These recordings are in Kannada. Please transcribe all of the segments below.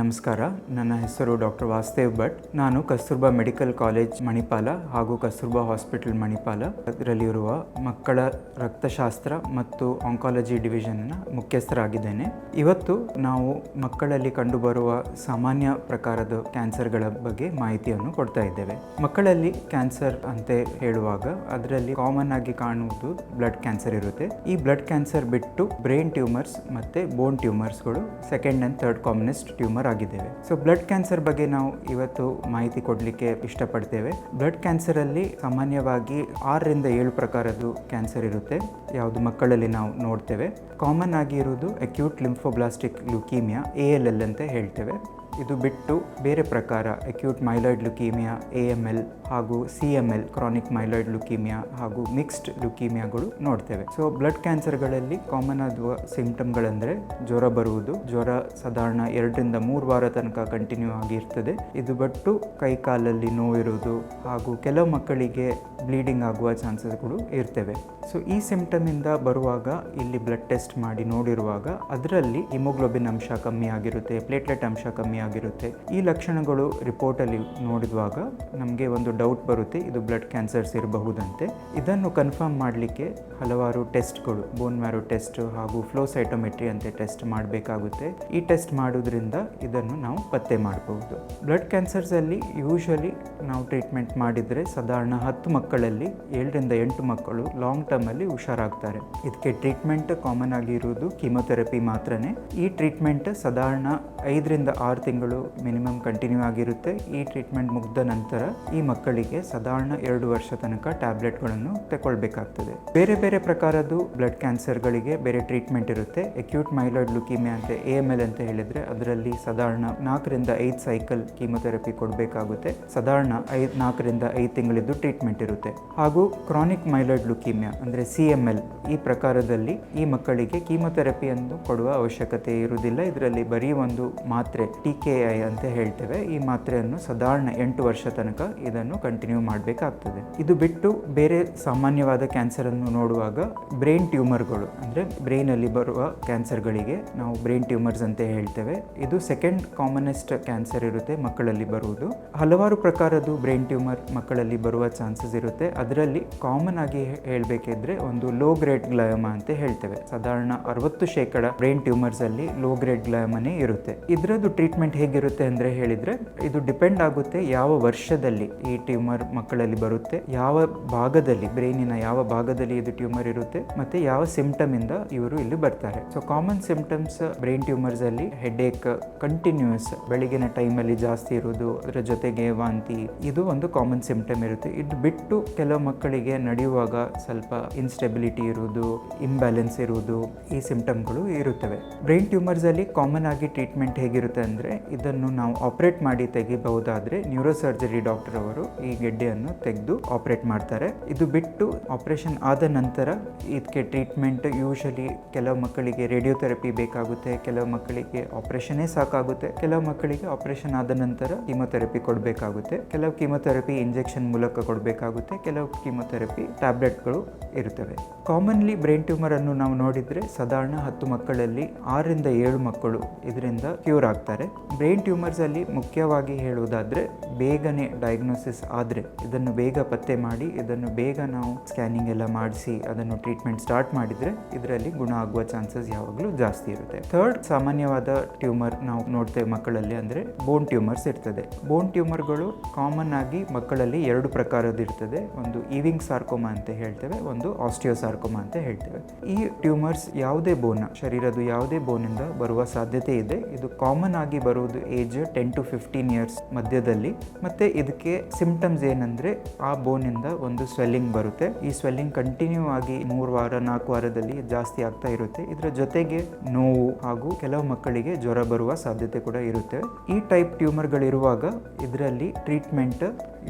ನಮಸ್ಕಾರ. ನನ್ನ ಹೆಸರು ಡಾಕ್ಟರ್ ವಾಸುದೇವ್ ಭಟ್. ನಾನು ಕಸ್ತೂರ್ಬಾ ಮೆಡಿಕಲ್ ಕಾಲೇಜ್ ಮಣಿಪಾಲ ಹಾಗೂ ಕಸ್ತೂರ್ಬಾ ಹಾಸ್ಪಿಟಲ್ ಮಣಿಪಾಲ. ಅದರಲ್ಲಿರುವ ಮಕ್ಕಳ ರಕ್ತಶಾಸ್ತ್ರ ಮತ್ತು ಆಂಕಾಲಜಿ ಡಿವಿಷನ್ನ ಮುಖ್ಯಸ್ಥರಾಗಿದ್ದೇನೆ. ಇವತ್ತು ನಾವು ಮಕ್ಕಳಲ್ಲಿ ಕಂಡುಬರುವ ಸಾಮಾನ್ಯ ಪ್ರಕಾರದ ಕ್ಯಾನ್ಸರ್ಗಳ ಬಗ್ಗೆ ಮಾಹಿತಿಯನ್ನು ಕೊಡ್ತಾ ಇದ್ದೇವೆ. ಮಕ್ಕಳಲ್ಲಿ ಕ್ಯಾನ್ಸರ್ ಅಂತ ಹೇಳುವಾಗ ಅದರಲ್ಲಿ ಕಾಮನ್ ಆಗಿ ಕಾಣುವುದು ಬ್ಲಡ್ ಕ್ಯಾನ್ಸರ್ ಇರುತ್ತೆ. ಈ ಬ್ಲಡ್ ಕ್ಯಾನ್ಸರ್ ಬಿಟ್ಟು ಬ್ರೈನ್ ಟ್ಯೂಮರ್ಸ್ ಮತ್ತೆ bone ಟ್ಯೂಮರ್ಸ್ಗಳು second and third commonest tumour ಆಗಿದ್ದೇವೆ ಸೊ ಬ್ಲಡ್ ಕ್ಯಾನ್ಸರ್ ಬಗ್ಗೆ ನಾವು ಇವತ್ತು ಮಾಹಿತಿ ಕೊಡಲಿಕ್ಕೆ ಇಷ್ಟಪಡ್ತೇವೆ. ಬ್ಲಡ್ ಕ್ಯಾನ್ಸರಲ್ಲಿ ಸಾಮಾನ್ಯವಾಗಿ ಆರರಿಂದ ಏಳು ಪ್ರಕಾರದ್ದು ಕ್ಯಾನ್ಸರ್ ಇರುತ್ತೆ. ಯಾವುದು ಮಕ್ಕಳಲ್ಲಿ ನಾವು ನೋಡ್ತೇವೆ. ಕಾಮನ್ ಆಗಿ ಇರುವುದು acute lymphoblastic leukaemia A L L ಅಂತ ಹೇಳ್ತೇವೆ. ಇದು ಬಿಟ್ಟು ಬೇರೆ ಪ್ರಕಾರ acute myeloid leukaemia A M L ಹಾಗೂ C M L chronic myeloid leukaemia ಹಾಗೂ ಮಿಕ್ಸ್ಡ್ ಲುಕೀಮಿಯಾಗಳು ನೋಡ್ತೇವೆ. ಸೊ ಬ್ಲಡ್ ಕ್ಯಾನ್ಸರ್ಗಳಲ್ಲಿ ಕಾಮನ್ ಆದ ಸಿಂಪ್ಟಮ್ಗಳಂದರೆ ಜ್ವರ ಬರುವುದು. ಜ್ವರ ಸಾಧಾರಣ ಎರಡರಿಂದ ಮೂರು ವಾರ ತನಕ ಕಂಟಿನ್ಯೂ ಆಗಿ ಇರ್ತದೆ. ಇದು ಬಿಟ್ಟು ಕೈ ಕಾಲಲ್ಲಿ ನೋವಿರುವುದು ಹಾಗೂ ಕೆಲವು ಮಕ್ಕಳಿಗೆ ಬ್ಲೀಡಿಂಗ್ ಆಗುವ ಚಾನ್ಸಸ್ಗಳು ಇರ್ತವೆ. ಸೊ ಈ ಸಿಂಪ್ಟಮಿಂದ ಬರುವಾಗ ಇಲ್ಲಿ ಬ್ಲಡ್ ಟೆಸ್ಟ್ ಮಾಡಿ ನೋಡಿರುವಾಗ ಅದರಲ್ಲಿ ಹಿಮೋಗ್ಲೋಬಿನ್ ಅಂಶ ಕಮ್ಮಿ ಆಗಿರುತ್ತೆ ಪ್ಲೇಟ್ಲೆಟ್ ಅಂಶ ಕಮ್ಮಿ ಆಗಿರುತ್ತೆ ಈ ಲಕ್ಷಣಗಳು ರಿಪೋರ್ಟಲ್ಲಿ ನೋಡಿದಾಗ ನಮಗೆ ಒಂದು ಡೌಟ್ ಬರುತ್ತೆ, ಇದು ಬ್ಲಡ್ ಕ್ಯಾನ್ಸರ್ಸ್ ಇರಬಹುದಂತೆ. ಇದನ್ನು ಕನ್ಫರ್ಮ್ ಮಾಡಲಿಕ್ಕೆ ಹಲವಾರು ಟೆಸ್ಟ್ಗಳು ಬೋನ್ ಮ್ಯಾರೋ ಟೆಸ್ಟ್ ಹಾಗೂ ಫ್ಲೋ ಸೈಟೋಮೆಟ್ರಿ ಅಂತ ಟೆಸ್ಟ್ ಮಾಡಬೇಕಾಗುತ್ತೆ. ಈ ಟೆಸ್ಟ್ ಮಾಡೋದ್ರಿಂದ ಇದನ್ನು ನಾವು ಪತ್ತೆ ಮಾಡಬಹುದು ಬ್ಲಡ್ ಕ್ಯಾನ್ಸರ್ಸಲ್ಲಿ ಯೂಶಲಿ ನಾವು ಟ್ರೀಟ್ಮೆಂಟ್ ಮಾಡಿದರೆ ಸಾಧಾರಣ ಹತ್ತು ಮಕ್ಕಳಲ್ಲಿ ಏಳರಿಂದ ಎಂಟು ಮಕ್ಕಳು ಲಾಂಗ್ ಟರ್ಮಲ್ಲಿ ಹುಷಾರಾಗ್ತಾರೆ. ಇದಕ್ಕೆ ಟ್ರೀಟ್ಮೆಂಟ್ ಕಾಮನ್ ಆಗಿರುವುದು ಕೀಮೊಥೆರಪಿ ಮಾತ್ರನೇ. ಈ ಟ್ರೀಟ್ಮೆಂಟ್ ಸಾಧಾರಣ ಐದರಿಂದ ಆರು ತಿಂಗಳು ಮಿನಿಮಮ್ ಕಂಟಿನ್ಯೂ ಆಗಿರುತ್ತೆ. ಈ ಟ್ರೀಟ್ಮೆಂಟ್ ಮುಗಿದ ನಂತರ ಈ ಮಕ್ಕಳಿಗೆ ಸಾಧಾರಣ ಎರಡು ವರ್ಷ ತನಕ ಟ್ಯಾಬ್ಲೆಟ್ಗಳನ್ನು ತಗೊಳ್ಬೇಕಾಗ್ತದೆ. ಬೇರೆ ಬೇರೆ ಪ್ರಕಾರದ್ದು ಬ್ಲಡ್ ಕ್ಯಾನ್ಸರ್ಗಳಿಗೆ ಬೇರೆ ಟ್ರೀಟ್ಮೆಂಟ್ ಇರುತ್ತೆ. ಅಕ್ಯೂಟ್ ಮೈಲಾಯ್ಡ್ ಲುಕೀಮಿಯಾ ಅಂತ ಎ ಎಂ ಎಲ್ ಅಂತ ಹೇಳಿದ್ರೆ ಅದರಲ್ಲಿ ಸಾಧಾರಣ ನಾಲ್ಕರಿಂದ ಐದು ಸೈಕಲ್ ಕೀಮೊಥೆರಪಿ ಕೊಡಬೇಕಾಗುತ್ತೆ. ಸಾಧಾರಣ ಐದು, ನಾಲ್ಕರಿಂದ ಐದು ತಿಂಗಳಿದ್ದು ಟ್ರೀಟ್ಮೆಂಟ್ ಇರುತ್ತೆ. ಹಾಗೂ ಕ್ರಾನಿಕ್ ಮೈಲಾಯ್ಡ್ ಲುಕಿಮಿಯಾ ಅಂದರೆ ಸಿ ಎಂ ಎಲ್ ಈ ಪ್ರಕಾರದಲ್ಲಿ ಈ ಮಕ್ಕಳಿಗೆ ಕೀಮೊಥೆರಪಿಯನ್ನು ಕೊಡುವ ಅವಶ್ಯಕತೆ ಇರುವುದಿಲ್ಲ. ಇದರಲ್ಲಿ ಬರೀ ಒಂದು ಮಾತ್ರೆ ಟಿ ಕೆ ಐ ಅಂತ ಹೇಳ್ತೇವೆ. ಈ ಮಾತ್ರೆಯನ್ನು ಸಾಧಾರಣ ಎಂಟು ವರ್ಷ ತನಕ ಇದನ್ನು ಕಂಟಿನ್ಯೂ ಮಾಡಬೇಕಾಗ್ತದೆ. ಇದು ಬಿಟ್ಟು ಬೇರೆ ಸಾಮಾನ್ಯವಾದ ಕ್ಯಾನ್ಸರನ್ನು ನೋಡುವಾಗ ಬ್ರೈನ್ ಟ್ಯೂಮರ್ಗಳು ಅಂದರೆ ಬ್ರೈನಲ್ಲಿ ಬರುವ ಕ್ಯಾನ್ಸರ್ಗಳಿಗೆ ನಾವು ಬ್ರೈನ್ ಟ್ಯೂಮರ್ಸ್ ಅಂತ ಹೇಳ್ತೇವೆ. ಇದು ಸೆಕೆಂಡ್ ಕಾಮನೆಸ್ಟ್ ಕ್ಯಾನ್ಸರ್ ಇರುತ್ತೆ ಮಕ್ಕಳಲ್ಲಿ ಬರುವುದು. ಹಲವಾರು ಪ್ರಕಾರದ್ದು ಬ್ರೈನ್ ಟ್ಯೂಮರ್ ಮಕ್ಕಳಲ್ಲಿ ಬರುವ ಚಾನ್ಸಸ್ ಇರುತ್ತೆ. ಅದರಲ್ಲಿ ಕಾಮನ್ ಆಗಿ ಹೇಳಬೇಕಿದ್ರೆ ಒಂದು ಲೋ ಗ್ರೇಡ್ ಗ್ಲಯಮ ಅಂತ ಹೇಳ್ತೇವೆ. ಸಾಧಾರಣ ಅರವತ್ತು ಶೇಕಡ ಬ್ರೈನ್ ಟ್ಯೂಮರ್ಸ್ ಅಲ್ಲಿ ಲೋ ಗ್ರೇಡ್ ಗ್ಲಯಮನೇ ಇರುತ್ತೆ. ಇದರದ್ದು ಟ್ರೀಟ್ಮೆಂಟ್ ಹೇಗಿರುತ್ತೆ ಅಂದರೆ ಹೇಳಿದರೆ, ಇದು ಡಿಪೆಂಡ್ ಆಗುತ್ತೆ ಯಾವ ವರ್ಷದಲ್ಲಿ ಈ ಟ್ಯೂಮರ್ ಮಕ್ಕಳಲ್ಲಿ ಬರುತ್ತೆ, ಯಾವ ಭಾಗದಲ್ಲಿ ಬ್ರೈನಿನ ಯಾವ ಭಾಗದಲ್ಲಿ ಇದು ಟ್ಯೂಮರ್ ಇರುತ್ತೆ, ಮತ್ತು ಯಾವ ಸಿಂಪ್ಟಮ್ ಇಂದ ಇವರು ಇಲ್ಲಿ ಬರ್ತಾರೆ. So common symptoms brain tumours ಅಲ್ಲಿ ಹೆಡ್ಏಕ್ ಕಂಟಿನ್ಯೂಸ್ ಬೆಳಗಿನ ಟೈಮಲ್ಲಿ ಜಾಸ್ತಿ ಇರೋದು ಅದರ ಜೊತೆಗೆ ವಾಂತಿ, ಇದು ಒಂದು ಕಾಮನ್ ಸಿಂಪ್ಟಮ್ ಇರುತ್ತೆ. ಇದು ಬಿಟ್ಟು ಕೆಲವು ಮಕ್ಕಳಿಗೆ ನಡೆಯುವಾಗ ಸ್ವಲ್ಪ ಇನ್ಸ್ಟೆಬಿಲಿಟಿ ಇರುವುದು ಇಂಬ್ಯಾಲೆನ್ಸ್ ಇರುವುದು, ಈ ಸಿಂಪ್ಟಮ್ಗಳು ಇರುತ್ತವೆ. ಬ್ರೈನ್ ಟ್ಯೂಮರ್ಸ್ ಅಲ್ಲಿ ಕಾಮನ್ ಆಗಿ ಟ್ರೀಟ್ಮೆಂಟ್ ಹೇಗಿರುತ್ತೆ ಅಂದರೆ ಇದನ್ನು ನಾವು ಆಪರೇಟ್ ಮಾಡಿ ತೆಗಿಬಹುದಾದ್ರೆ ನ್ಯೂರೋಸರ್ಜರಿ ಡಾಕ್ಟರ್ ಅವರು ಈ ಗೆಡ್ಡೆಯನ್ನು ತೆಗೆದು ಆಪರೇಟ್ ಮಾಡ್ತಾರೆ. ಇದು ಬಿಟ್ಟು ಆಪರೇಷನ್ ಆದ ನಂತರ ಇದಕ್ಕೆ ಟ್ರೀಟ್ಮೆಂಟ್ ಯೂಶಲಿ ಕೆಲವು ಮಕ್ಕಳಿಗೆ ರೇಡಿಯೋಥೆರಪಿ ಬೇಕಾಗುತ್ತೆ, ಕೆಲವು ಮಕ್ಕಳಿಗೆ ಆಪರೇಷನ್ನೇ ಸಾಕಾಗುತ್ತೆ, ಕೆಲವು ಮಕ್ಕಳಿಗೆ ಆಪರೇಷನ್ ಆದ ನಂತರ ಕೀಮೊಥೆರಪಿ ಕೊಡಬೇಕಾಗುತ್ತೆ, ಕೆಲವು ಕೀಮೊಥೆರಪಿ ಇಂಜೆಕ್ಷನ್ ಮೂಲಕ ಕೊಡಬೇಕಾಗುತ್ತೆ, ಕೆಲವು ಕೀಮೊಥೆರಪಿ ಟ್ಯಾಬ್ಲೆಟ್ಗಳು ಇರುತ್ತವೆ. ಕಾಮನ್ಲಿ ಬ್ರೈನ್ ಟ್ಯೂಮರ್ ಅನ್ನು ನಾವು ನೋಡಿದರೆ ಸಾಧಾರಣ ಹತ್ತು ಮಕ್ಕಳಲ್ಲಿ ಆರರಿಂದ ಏಳು ಮಕ್ಕಳು ಇದರಿಂದ ಕ್ಯೂರ್ ಆಗ್ತಾರೆ. ಬ್ರೈನ್ ಟ್ಯೂಮರ್ಸ್ ಅಲ್ಲಿ ಮುಖ್ಯವಾಗಿ ಹೇಳುವುದಾದರೆ ಬೇಗನೆ ಡಯಾಗ್ನೋಸಿಸ್ ಆದರೆ ಇದನ್ನು ಬೇಗ ಪತ್ತೆ ಮಾಡಿ, ಇದನ್ನು ಬೇಗ ನಾವು ಸ್ಕ್ಯಾನಿಂಗ್ ಎಲ್ಲ ಮಾಡಿಸಿ, ಅದನ್ನು ಟ್ರೀಟ್ಮೆಂಟ್ ಸ್ಟಾರ್ಟ್ ಮಾಡಿದರೆ ಇದರಲ್ಲಿ ಗುಣ ಆಗುವ ಚಾನ್ಸಸ್ ಯಾವಾಗಲೂ ಜಾಸ್ತಿ ಇರುತ್ತೆ. ಥರ್ಡ್ ಸಾಮಾನ್ಯವಾದ ಟ್ಯೂಮರ್ ನಾವು ನೋಡ್ತೇವೆ ಮಕ್ಕಳಲ್ಲಿ ಅಂದರೆ ಬೋನ್ ಟ್ಯೂಮರ್ಸ್ ಇರ್ತದೆ. ಬೋನ್ ಟ್ಯೂಮರ್ಗಳು ಕಾಮನ್ ಆಗಿ ಮಕ್ಕಳಲ್ಲಿ ಎರಡು ಪ್ರಕಾರದ ಇರ್ತದೆ. ಒಂದು ಈವಿಂಗ್ ಸಾರ್ಕೋಮಾ ಅಂತ ಹೇಳ್ತೇವೆ, ಒಂದು ಆಸ್ಟಿಯೋಸಾರ್ಕೋಮಾ ಅಂತ ಹೇಳ್ತೇವೆ. ಈ ಟ್ಯೂಮರ್ಸ್ ಯಾವುದೇ ಬೋನ್ ಶರೀರದ ಯಾವುದೇ ಬೋನಿಂದ ಬರುವ ಸಾಧ್ಯತೆ ಇದೆ. ಇದು ಕಾಮನ್ ಆಗಿ ಬರುವುದು age ten to fifteen years ಮಧ್ಯದಲ್ಲಿ. ಮತ್ತೆ ಇದಕ್ಕೆ ಸಿಂಪ್ಟಮ್ಸ್ ಏನಂದ್ರೆ ಆ ಬೋನಿಂದ ಒಂದು ಸ್ವೆಲ್ಲಿಂಗ್ ಬರುತ್ತೆ. ಈ ಸ್ವೆಲ್ಲಿಂಗ್ ಕಂಟಿನ್ಯೂ ಆಗಿ ಮೂರು ವಾರ, ನಾಲ್ಕು ವಾರದಲ್ಲಿ ಜಾಸ್ತಿ ಆಗ್ತಾ ಇರುತ್ತೆ. ಇದರ ಜೊತೆಗೆ ನೋವು ಹಾಗೂ ಕೆಲವು ಮಕ್ಕಳಿಗೆ ಜ್ವರ ಬರುವ ಸಾಧ್ಯತೆ ಕೂಡ ಇರುತ್ತೆ. ಈ ಟೈಪ್ ಟ್ಯೂಮರ್ಗಳಿರುವಾಗ ಇದರಲ್ಲಿ ಟ್ರೀಟ್ಮೆಂಟ್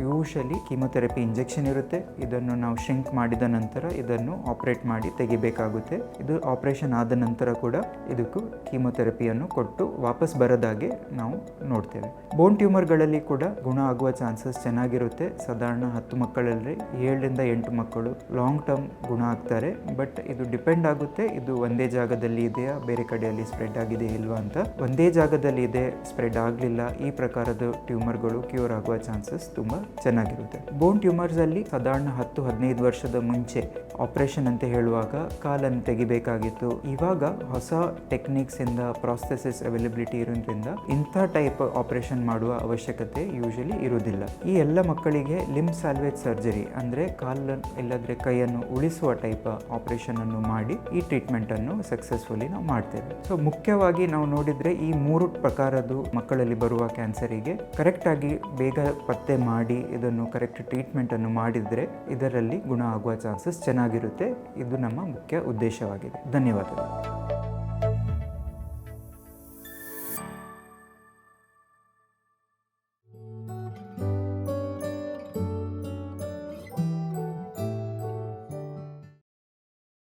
ಯೂಶಲಿ ಕೀಮೊಥೆರಪಿ ಇಂಜೆಕ್ಷನ್ ಇರುತ್ತೆ. ಇದನ್ನು ನಾವು ಶಿಂಕ್ ಮಾಡಿದ ನಂತರ ಇದನ್ನು ಆಪರೇಟ್ ಮಾಡಿ ತೆಗಿಬೇಕಾಗುತ್ತೆ. ಇದು ಆಪರೇಷನ್ ಆದ ನಂತರ ಕೂಡ ಇದಕ್ಕೂ ಕೀಮೊಥೆರಪಿಯನ್ನು ಕೊಟ್ಟು ವಾಪಸ್ ಬರೋದಾಗೆ ನಾವು ನೋಡ್ತೇವೆ. ಬೋನ್ ಟ್ಯೂಮರ್ಗಳಲ್ಲಿ ಕೂಡ ಗುಣ ಆಗುವ ಚಾನ್ಸಸ್ ಚೆನ್ನಾಗಿರುತ್ತೆ. ಸಾಧಾರಣ ಹತ್ತು ಮಕ್ಕಳಲ್ಲಿ ಏಳರಿಂದ ಎಂಟು ಮಕ್ಕಳು ಲಾಂಗ್ ಟರ್ಮ್ ಗುಣ ಆಗ್ತಾರೆ. ಬಟ್ ಇದು ಡಿಪೆಂಡ್ ಆಗುತ್ತೆ. ಇದು ಒಂದೇ ಜಾಗದಲ್ಲಿ ಇದೆಯಾ, ಬೇರೆ ಕಡೆಯಲ್ಲಿ ಸ್ಪ್ರೆಡ್ ಆಗಿದೆ ಇಲ್ವಾ ಅಂತ. ಒಂದೇ ಜಾಗದಲ್ಲಿ ಇದೆ, ಸ್ಪ್ರೆಡ್ ಆಗಲಿಲ್ಲ, ಈ ಪ್ರಕಾರದ ಟ್ಯೂಮರ್ಗಳು ಕ್ಯೂರ್ ಆಗುವ ಚಾನ್ಸಸ್ ತುಂಬ ಚೆನ್ನಾಗಿರುತ್ತೆ. ಬೋನ್ ಟ್ಯೂಮರ್ಸ್ ಅಲ್ಲಿ ಸಾಧಾರಣ ಹತ್ತು, ಹದಿನೈದು ವರ್ಷದ ಮುಂಚೆ ಆಪರೇಷನ್ ಅಂತ ಹೇಳುವಾಗ ಕಾಲನ್ನು ತೆಗಿಬೇಕಾಗಿತ್ತು. ಇವಾಗ ಹೊಸ ಟೆಕ್ನಿಕ್ಸ್ ಇಂದ ಪ್ರಾಸೆಸಸ್ ಅವೈಲಬಿಲಿಟಿ ಇರೋದ್ರಿಂದ ಇಂಥ ಟೈಪ್ ಆಪರೇಷನ್ ಮಾಡುವ ಅವಶ್ಯಕತೆ ಯೂಶಲಿ ಇರುವುದಿಲ್ಲ. ಈ ಎಲ್ಲ ಮಕ್ಕಳಿಗೆ ಲಿಮ್ ಸಾಲ್ವೇಜ್ ಸರ್ಜರಿ ಅಂದರೆ ಕಾಲನ್ನು, ಇಲ್ಲದ್ರೆ ಕೈಯನ್ನು ಉಳಿಸುವ ಟೈಪ್ ಆಪರೇಷನ್ ಅನ್ನು ಮಾಡಿ ಈ ಟ್ರೀಟ್ಮೆಂಟ್ ಅನ್ನು ಸಕ್ಸಸ್ಫುಲಿ ನಾವು ಮಾಡ್ತೇವೆ. ಸೊ ಮುಖ್ಯವಾಗಿ ನಾವು ನೋಡಿದ್ರೆ ಈ ಮೂರು ಪ್ರಕಾರದ ಮಕ್ಕಳಲ್ಲಿ ಬರುವ ಕ್ಯಾನ್ಸರಿಗೆ ಕರೆಕ್ಟ್ ಆಗಿ ಬೇಗ ಪತ್ತೆ ಮಾಡಿ ಇದನ್ನು ಕರೆಕ್ಟ್ ಟ್ರೀಟ್ಮೆಂಟ್ ಅನ್ನು ಮಾಡಿದ್ರೆ ಇದರಲ್ಲಿ ಗುಣ ಆಗುವ ಚಾನ್ಸಸ್ ಚೆನ್ನಾಗಿರುತ್ತೆ. ಇದು ನಮ್ಮ ಮುಖ್ಯ ಉದ್ದೇಶವಾಗಿದೆ. ಧನ್ಯವಾದಗಳು.